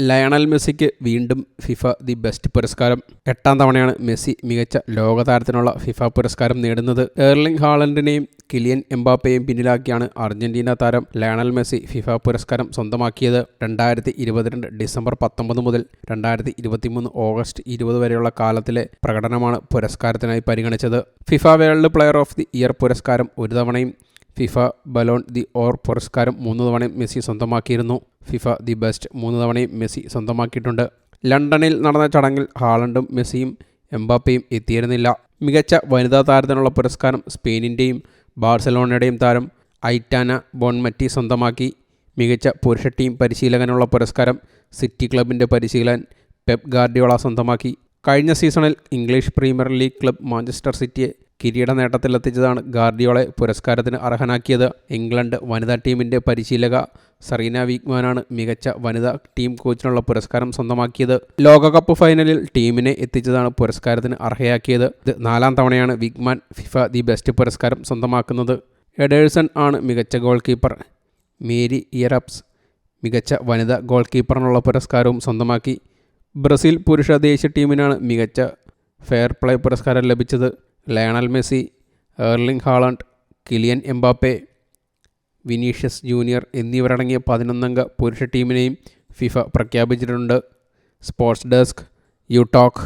Lionel മെസ്സിക്ക് വീണ്ടും FIFA the best പുരസ്കാരം. എട്ടാം തവണയാണ് മെസ്സി മികച്ച ലോകതാരത്തിനുള്ള ഫിഫ പുരസ്കാരം നേടുന്നത്. എർലിംഗ് ഹാളൻഡിനെയും കിലിയൻ എംബാപ്പയെയും പിന്നിലാക്കിയാണ് അർജന്റീന താരം ലയണൽ മെസ്സി ഫിഫ പുരസ്കാരം സ്വന്തമാക്കിയത്. രണ്ടായിരത്തി ഇരുപത്തിരണ്ട് ഡിസംബർ പത്തൊമ്പത് മുതൽ രണ്ടായിരത്തി ഇരുപത്തിമൂന്ന് ഓഗസ്റ്റ് ഇരുപത് വരെയുള്ള കാലത്തിലെ പ്രകടനമാണ് പുരസ്കാരത്തിനായി പരിഗണിച്ചത്. FIFA World Player of the Year പുരസ്കാരം ഒരു തവണയും ഫിഫ ബലോൺ ദി ഓർ പുരസ്കാരം മൂന്ന് തവണയും മെസ്സി സ്വന്തമാക്കിയിരുന്നു. ഫിഫ ദി ബെസ്റ്റ് മൂന്ന് തവണയും മെസ്സി സ്വന്തമാക്കിയിട്ടുണ്ട്. ലണ്ടനിൽ നടന്ന ചടങ്ങിൽ ഹാളണ്ടും മെസ്സിയും എംബാപ്പയും എത്തിയിരുന്നില്ല. മികച്ച വനിതാ താരത്തിനുള്ള പുരസ്കാരം സ്പെയിനിന്റെയും ബാഴ്സലോണയുടെയും താരം ഐറ്റാന ബോൺമറ്റി സ്വന്തമാക്കി. മികച്ച പുരുഷ ടീം പരിശീലകനുള്ള പുരസ്കാരം സിറ്റി ക്ലബിന്റെ പരിശീലകൻ പെപ് ഗാർഡിയോള സ്വന്തമാക്കി. കഴിഞ്ഞ സീസണിൽ English Premier League club Manchester സിറ്റിയെ കിരീട നേട്ടത്തിലെത്തിച്ചതാണ് ഗാർഡിയോളെ പുരസ്കാരത്തിന് അർഹനാക്കിയത്. ഇംഗ്ലണ്ട് വനിതാ ടീമിന്റെ പരിശീലക സറീന വീഗ്മാനാണ് മികച്ച വനിതാ ടീം കോച്ചിനുള്ള പുരസ്കാരം സ്വന്തമാക്കിയത്. ലോകകപ്പ് ഫൈനലിൽ ടീമിനെ എത്തിച്ചതാണ് പുരസ്കാരത്തിന് അർഹയാക്കിയത്. ഇത് നാലാം തവണയാണ് വിഗ്മാൻ ഫിഫ ദി ബെസ്റ്റ് പുരസ്കാരം സ്വന്തമാക്കുന്നത്. എഡേഴ്സൺ ആണ് മികച്ച ഗോൾ കീപ്പർ. മേരി ഇയറപ്സ് മികച്ച വനിതാ ഗോൾ കീപ്പറിനുള്ള പുരസ്കാരവും സ്വന്തമാക്കി. ബ്രസീൽ പുരുഷ ദേശീയ ടീമിനാണ് മികച്ച ഫെയർ പ്ലേ പുരസ്കാരം ലഭിച്ചത്. Lionel Messi Erling Haaland Kylian Mbappe Vinicius Junior എന്നിവരടങ്ങിയ പതിനൊന്നംഗ പുരുഷ ടീമിനെയും ഫിഫ പ്രഖ്യാപിച്ചിട്ടുണ്ട്. Sports desk you talk